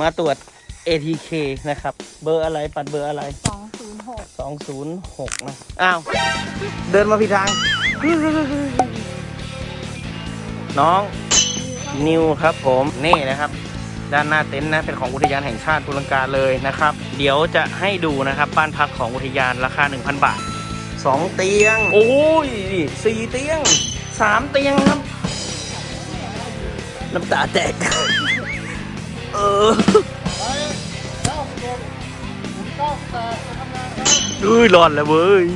มาตรวจ ATK นะครับ เบอร์อะไรปัดเบอร์อะไร สองศูนย์หก206 นะ อ้าว เดินมาผิดทาง น้องนิวครับผม นี่นะครับ ด้านหน้าเต็นท์นะ เป็นของอุทยานแห่งชาติภูลังกาเลยนะครับ เดี๋ยวจะให้ดูนะครับ บ้านพักของอุทยานราคา 1,000 บาท 2 เตียง โอ้ยสี่เตียง 3 เตียงครับ น้ำตาแตก เอออุ้ยร้อนแล้วเว้ย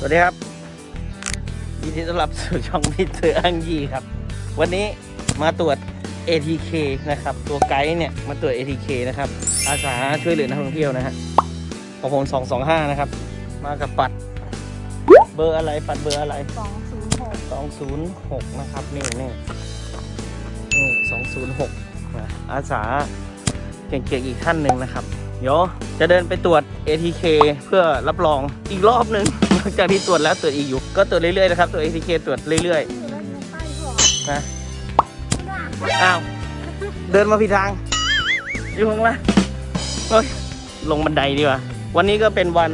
สวัสดีครับยินดีต้อนรับสู่ช่องมิเตอร์อังยีครับ วันนี้มาตรวจ ATK นะครับ ตัวไกด์เนี่ยมาตรวจ ATK นะครับ อาสาช่วยเหลือนักท่องเที่ยวนะฮะของผม225 นะครับ มากับปัด เบอร์อะไรปัดเบอร์อะไร สองศูนย์หก206 นะครับ นี่นี่นี่206นะอาสาเก่งๆอีกท่านหนึ่งนะครับ เดี๋ยวจะเดินไปตรวจ ATK เพื่อรับรองอีกรอบหนึ่ง หลังจากที่ตรวจแล้วตรวจอีกอยู่ ก็ตรวจเรื่อยๆนะครับตัว ATK ตรวจเรื่อยอยู่แล้วอยู่ใต้หัวๆนะอ้าวเดินมาผิดทาง อยู่ข้างล่างเฮ้ยลงบันไดดีกว่าวันนี้ก็เป็นวัน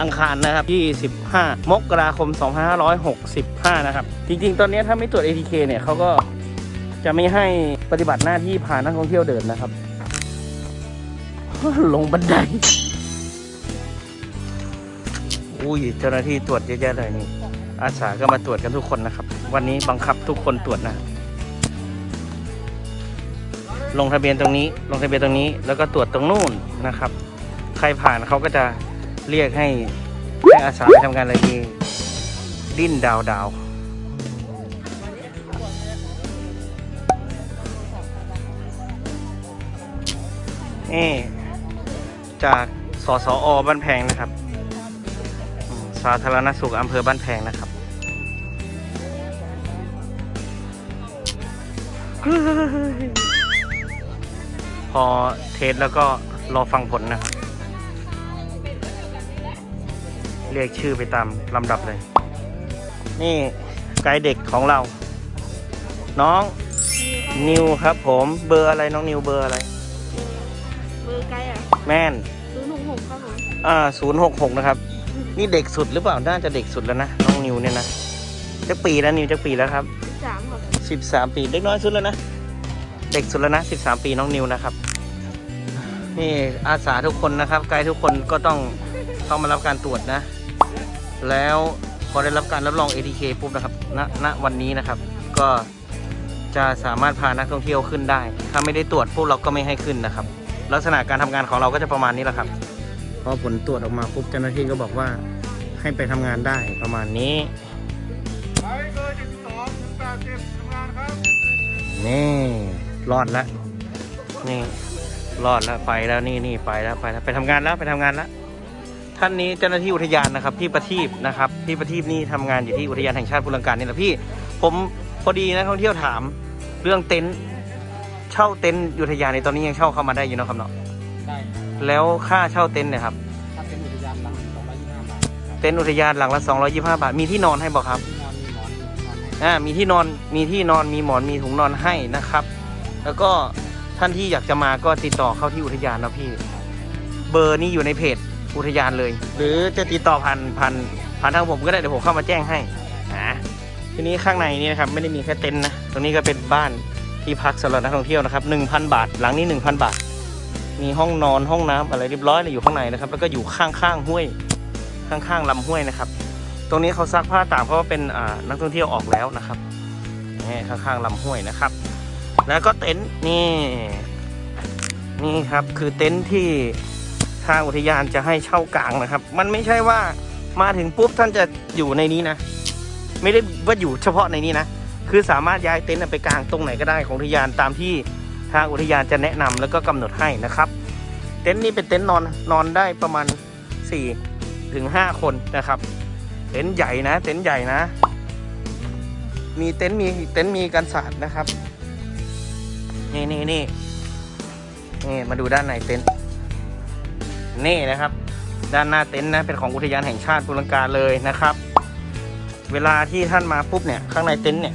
อังคารนะครับ 25 มกราคม 2565 นะครับ จริงๆ ตอนนี้ถ้าไม่ตรวจ ATK เนี่ยเขาก็จะไม่ให้ปฏิบัติหน้าที่พานักท่องเที่ยวเดินนะครับ ลงบันได อุ้ยเจ้าหน้าที่ตรวจเยอะแยะเลยนี่ อาสาก็มาตรวจกันทุกคนนะครับ วันนี้บังคับทุกคนตรวจนะ ลงทะเบียนตรงนี้ ลงทะเบียนตรงนี้ แล้วก็ตรวจตรงนู่นนะครับ ใครผ่านเขาก็จะ เรียกให้ให้อาสาไปทำงานอะไรดีดิ้นดาวดาวนี่จากสสอบ้านแพงนะครับ สาธารณสุขอำเภอบ้านแพงนะครับพอเทสแล้วก็รอฟังผลนะครับ เรียกชื่อไปตามลำดับเลย นี่ไกด์เด็กของเรา น้องนิวครับผมเบอร์อะไรน้องนิวเบอร์อะไร เบอร์ไกลอะแม่นศูนย์หกหกครับผมอ่าศูนย์หกหกนะครับ นี่เด็กสุดหรือเปล่าน่าจะเด็กสุดแล้วนะน้องนิวเนี่ยนะจะปีแล้วนิวจะปีแล้วครับสิบสามครับสิบสามปีเด็กน้อยสุดแล้วนะเด็กสุดแล้วนะสิบสามปีน้องนิวนะครับนี่อาสาทุกคนนะครับไกด์ทุกคนก็ต้องเข้ามารับการตรวจนะ แล้วพอได้รับการรับรอง ATK ปุ๊บนะครับณณวันนี้นะครับ ก็จะสามารถพานักท่องเที่ยวขึ้นได้ ถ้าไม่ได้ตรวจพวกเราก็ไม่ให้ขึ้นนะครับ ลักษณะการทำงานของเราก็จะประมาณนี้แหละครับพอผลตรวจออกมาปุ๊บเจ้าหน้าที่ก็บอกว่าให้ไปทำงานได้ประมาณนี้ไปเบอร์เจ็ดสองถึงแปดสิบทำงานครับนี่รอดแล้วนี่รอดแล้วไปแล้วนี่นี่ไปแล้วไปแล้วไปทำงานแล้วไปทำงานแล้ว ท่านนี้เจ้าหน้าที่อุทยานนะครับพี่ประทีปนะครับพี่ประทีปนี่ทำงานอยู่ที่อุทยานแห่งชาติภูลังกานี่แหละพี่ ผมพอดีนักท่องเที่ยวถามเรื่องเต็นท์เช่าเต็นท์อุทยานในตอนนี้ยังเช่าเข้ามาได้อยู่เนอะครับเนาะได้แล้วค่าเช่าเต็นท์เนี่ยครับถ้าเป็นอุทยานหลังสองร้อยยี่สิบห้าบาทครับเต็นท์อุทยานหลังละ225 บาท มีที่นอนให้บอกครับที่นอนมีหมอนมีนอนให้อ่ามีที่นอนมีที่นอนมีหมอนมีถุงนอนให้นะครับ แล้วก็ท่านที่อยากจะมาก็ติดต่อเข้าที่อุทยานนะพี่ เบอร์นี้อยู่ในเพจ อุทยานเลย หรือจะติดต่อผ่านผ่านผ่านทางผมก็ได้เดี๋ยวผมเข้ามาแจ้งให้นะทีนี้ข้างในนี่นะครับไม่ได้มีแค่เต็นท์นะตรงนี้ก็เป็นบ้านที่พักสำหรับนักท่องเที่ยวนะครับ1,000 บาท หลังนี้ 1,000 บาท มีห้องนอนห้องน้ำอะไรเรียบร้อยเลยอยู่ข้างในนะครับ แล้วก็อยู่ข้างๆห้วย ข้างๆลำห้วยนะครับ ตรงนี้เขาซักผ้าตากเพราะว่าเป็นอ่านักท่องเที่ยวออกแล้วนะครับนี่ข้างๆลำห้วยนะครับ แล้วก็เต็นท์นี่นี่ครับคือเต็นท์ที่ ทางอุทยานจะให้เช่ากลางนะครับ มันไม่ใช่ว่ามาถึงปุ๊บท่านจะอยู่ในนี้นะ ไม่ได้ว่าอยู่เฉพาะในนี้นะ คือสามารถย้ายเต็นท์ไปกลางตรงไหนก็ได้ของอุทยานตามที่ทางอุทยานจะแนะนำแล้วก็กำหนดให้นะครับ เต็นท์นี้เป็นเต็นท์นอนนอนได้ประมาณ4ถึง5คนนะครับ เต็นท์ใหญ่นะ เต็นท์ใหญ่นะ มีเต็นท์มีเต็นท์มีกันศาสตร์นะครับ นี่นี่นี่นี่มาดูด้านในเต็นท์ นี่นะครับ ด้านหน้าเต็นท์นะเป็นของอุทยานแห่งชาติภูลังกาเลยนะครับ เวลาที่ท่านมาปุ๊บเนี่ยข้างในเต็นท์เนี่ย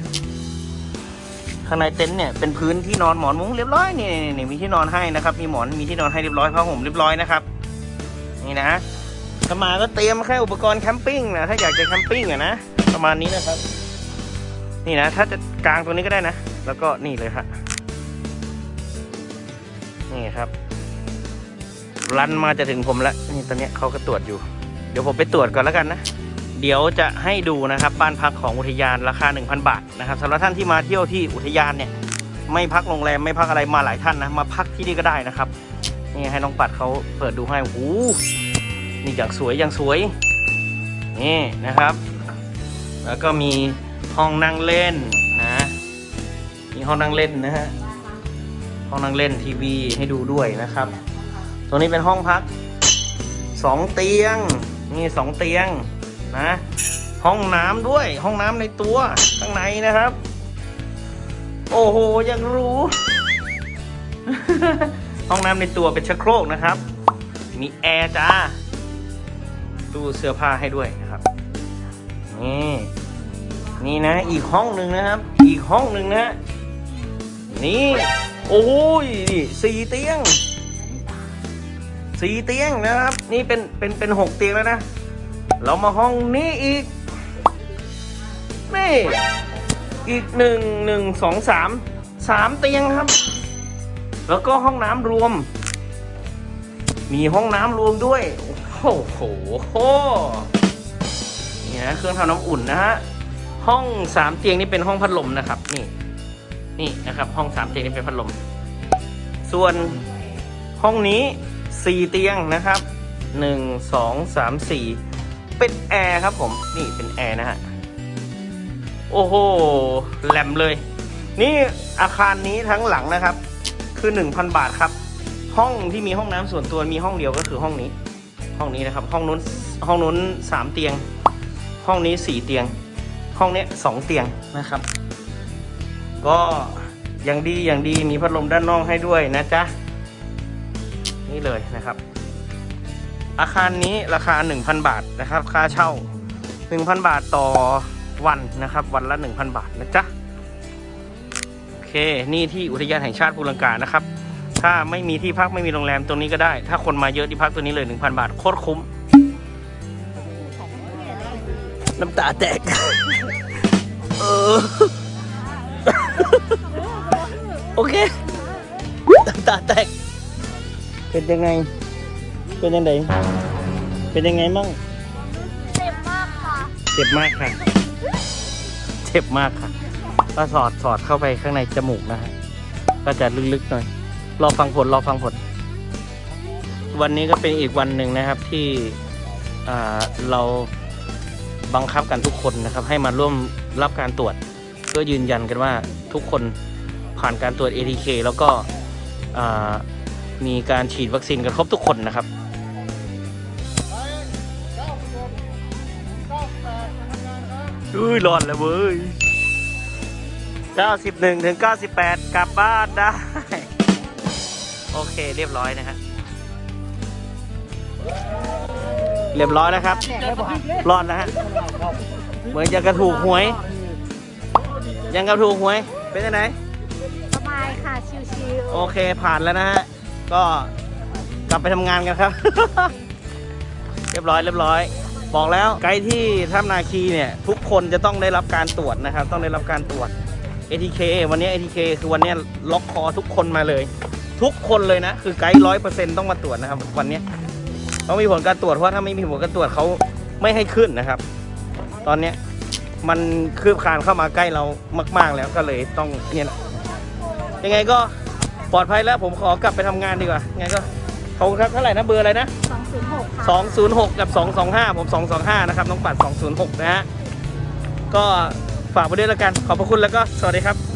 ข้างในเต็นท์เนี่ยเป็นพื้นที่นอนหมอนมุ้งเรียบร้อยนี่นี่นี่มีที่นอนให้นะครับมีหมอนมีที่นอนให้เรียบร้อยผ้าห่มเรียบร้อยนะครับนี่นะถ้ามาก็เตรียมแค่อุปกรณ์แคมปิ้งนะถ้าอยากจะแคมปิ้งอะนะประมาณนี้นะครับ นี่นะถ้าจะกางตรงนี้ก็ได้นะ แล้วก็นี่เลยครับนี่ครับ รันมาจะถึงผมแล้วนี่ตอนนี้เขาก็ตรวจอยู่ เดี๋ยวผมไปตรวจก่อนแล้วกันนะ เดี๋ยวจะให้ดูนะครับบ้านพักของอุทยานราคา 1,000 บาทนะครับสำหรับท่านที่มาเที่ยวที่อุทยานเนี่ยไม่พักโรงแรมไม่พักอะไรมาหลายท่านนะมาพักที่นี่ก็ได้นะครับนี่ให้น้องปัดเขาเปิดดูให้โอ้โหนี่อย่างสวยอย่างสวยนี่นะครับ แล้วก็มีห้องนั่งเล่นนะมีห้องนั่งเล่นนะฮะห้องนั่งเล่นทีวีให้ดูด้วยนะครับ รงนี้เป็นห้องพักสองเตียงนี่สองเตียงนะ ห้องน้ำด้วย ห้องน้ำในตัวข้างในนะครับ โอ้โหยังรู้ ห้องน้ำในตัวเป็นชักโครกนะครับ มีแอร์จ้าตู้เสื้อผ้าให้ด้วยนะครับนี่นี่นะ อีกห้องหนึ่งนะครับ อีกห้องหนึ่งนะนี่ โอ้ยสี่เตียง สี่เตียงนะครับ นี่เป็นเป็นเป็นหกเตียงแล้วนะ เรามาห้องนี้อีก นี่ อีกหนึ่งหนึ่งสองสามสามเตียงครับ แล้วก็ห้องน้ำรวม มีห้องน้ำรวมด้วย โอ้โหนี่นะเครื่องทำน้ำอุ่นนะฮะห้องสามเตียงนี่เป็นห้องพัดลมนะครับ นี่นี่นะครับ ห้องสามเตียงนี่เป็นพัดลม ส่วนห้องนี้ สี่เตียงนะครับหนึ่งสองสามสี่เป็นแอร์ครับผม นี่เป็นแอร์นะฮะ โอ้โห แหลมเลย นี่อาคารนี้ทั้งหลังนะครับ คือ 1,000 บาทครับ ห้องที่มีห้องน้ำส่วนตัวมีห้องเดียวก็คือห้องนี้ ห้องนี้นะครับ ห้องนู้น ห้องนู้นสามเตียง ห้องนี้สี่เตียง ห้องนี้ยสองเตียงนะครับ ก็อย่างดีอย่างดีมีพัดลมด้านนอกให้ด้วยนะจ๊ะ นี่เลยนะครับ อาคารนี้ราคา 1,000 บาทนะครับ ค่าเช่า 1,000 บาทต่อวันนะครับ วันละ 1,000 บาทนะจ๊ะโอเค นี่ที่อุทยานแห่งชาติภูลังกานะครับ ถ้าไม่มีที่พักไม่มีโรงแรมตรงนี้ก็ได้ ถ้าคนมาเยอะที่พักตัวนี้เลย 1,000 บาทโคตรคุ้ม น้ำตาแตก เออ โอเค น้ำตาแตก เป็นยังไง เป็นยังไงเป็นยังไงมั่งเจ็บมากค่ะ เจ็บมากค่ะ เจ็บมากค่ะก็สอดสอดเข้าไปข้างในจมูกนะฮะ ก็จะลึกๆหน่อย รอฟังผล รอฟังผล วันนี้ก็เป็นอีกวันหนึ่งนะครับที่อ่าเราบังคับกันทุกคนนะครับ ให้มาร่วมรับการตรวจ เพื่อยืนยันกันว่าทุกคนผ่านการตรวจ ATK แล้วก็อ่า มีการฉีดวัคซีนกันครบทุกคนนะครับอุ้ยร้อนแล้วเว้ย 91 ถึง 98 กลับบ้านได้ โอเคเรียบร้อยนะฮะเรียบร้อยแล้วครับ รอดนะฮะ เหมือนจะกระถูกหวย ยังกระถูกหวย เป็นยังไงสบายค่ะ ชิวโอเคผ่านแล้วนะฮะ ก็กลับไปทำงานกันครับ เรียบร้อยเรียบร้อย บอกแล้วไกด์ที่ถ้ำนาคีเนี่ย ทุกคนจะต้องได้รับการตรวจนะครับ ต้องได้รับการตรวจ ATK วันนี้ ATK คือวันนี้ล็อกคอทุกคนมาเลย ทุกคนเลยนะ คือไกด์ร้อยเปอร์เซ็นต้องมาตรวจนะครับ วันนี้ต้องมีผลการตรวจเพราะถ้าไม่มีผลการตรวจเขาไม่ให้ขึ้นนะครับ ตอนเนี้ยมันคืบคลานเข้ามาใกล้เรามาก ๆ แล้วก็เลยต้องเนี่ยนะยังไงก็ ปลอดภัยแล้วผมขอกลับไปทำงานดีกว่ายังไงก็ขอบคุณครับเท่าไหร่นะเบอร์อะไรนะๆสองศูนย์หกค่ะ 206 กับ 225 ผม 225 นะครับ น้องปัด 206 นะฮะ ก็ฝากไปด้วยแล้วกัน ขอบพระคุณแล้วก็สวัสดีครับ